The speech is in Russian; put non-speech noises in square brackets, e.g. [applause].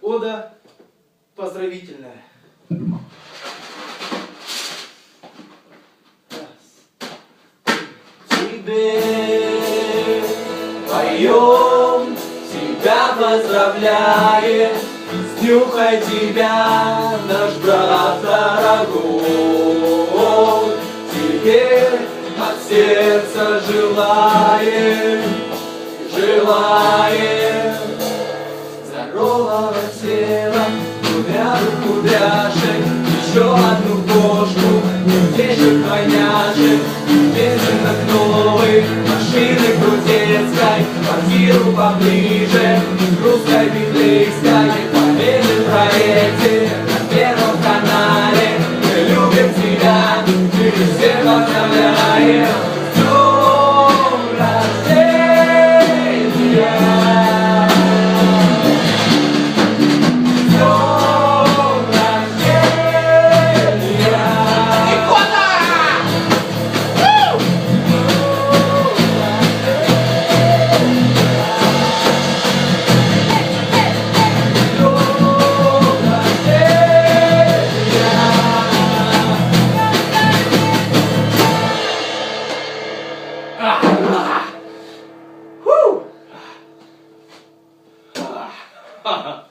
Ода поздравительная. Тебе поем, тебя поздравляем, Снюхай тебя, наш брат дорогой. Тебе от сердца желаем, желаем кудряшек, кудряшек, еще одну кошку, Не индейшек, двойняшек, на новых, машины крутецкой, квартиру поближе, русской, библейской, победы в проекте, на первом канале, мы любим тебя, и все поздравляем. 哈 [laughs] 哈